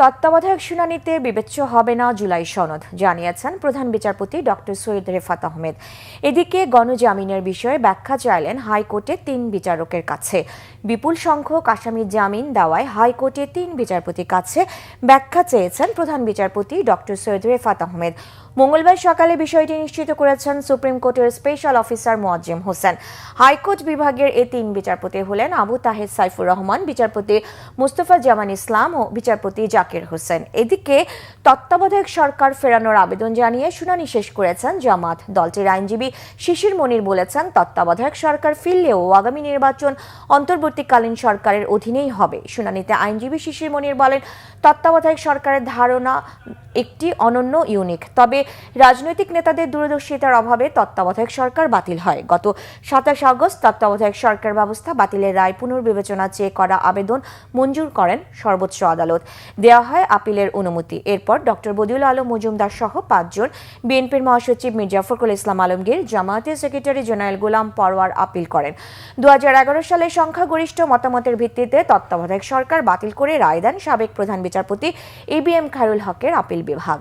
তত্ত্বাবধায়ক শুনানিতে বিবেচ্য হবে না জুলাই সনদ, জানিয়েছেন প্রধান বিচারপতি ডক্টর সৈয়দ রেফাত আহমেদ। এদিকে গণজামিনের বিষয়ে ব্যাখ্যা চাইলেন হাইকোর্টে তিন বিচারকের কাছে। বিপুল সংখ্যক আসামির জামিন দেওয়ায় হাইকোর্টে তিন বিচারপতির কাছে ব্যাখ্যা চেয়েছেন প্রধান বিচারপতি ডক্টর সৈয়দ রেফাত আহমেদ। মঙ্গলবার সকালে বিষয়টি নিশ্চিত করেছেন সুপ্রিম কোর্টের special officer Moazzem Hossain. High court বিভাগের এই তিন বিচারপতি হলেন আবু তাহেদ সাইফুর রহমান, বিচারপতি মুস্তফা জামান ইসলাম ও বিচারপতি জাকির হোসেন। এদিকে তত্ত্বাবধায়ক সরকার ফেরানোর আবেদন জানিয়ে শুনানি শেষ করেছেন জামাত দলটির আইনজীবী শিশির মনির বলেছেন, তত্ত্বাবধায়ক সরকার ফিরলেও আগামী নির্বাচন অন্তর্বর্তীকালীন সরকারের অধীনেই হবে। শুনানিতে আইনজীবী শিশির মনির বলেন, তত্ত্বাবধায়ক সরকারের ধারণা একটি অনন্য, ইউনিক। তবে রাজনৈতিক নেতাদের দূরদর্শিতার অভাবে তত্ত্বাবধায়ক সরকার বাতিল হয়। গত সাতাশ আগস্ট তত্ত্বাবধায়ক সরকার ব্যবস্থা বাতিলের রায় পুনর্বিবেচনা চেয়ে করা আবেদন মঞ্জুর করেন সর্বোচ্চ আদালত। দেওয়া হয় আপিলের অনুমতি। এরপর ডক্টর বদিউল আলম মজুমদার সহ পাঁচজন। বিএনপির মহাসচিব মির্জা ফখরুল ইসলাম আলমগীর, জামায়াতের secretary general Golam Parwar appeal করেন। দু সালে সংখ্যাগরিষ্ঠ মতামতের ভিত্তিতে তত্ত্বাবধায়ক সরকার বাতিল করে রায় দেন সাবেক প্রধান বিচারপতি এ বি এম খায়রুল হকের আপিল বিভাগ।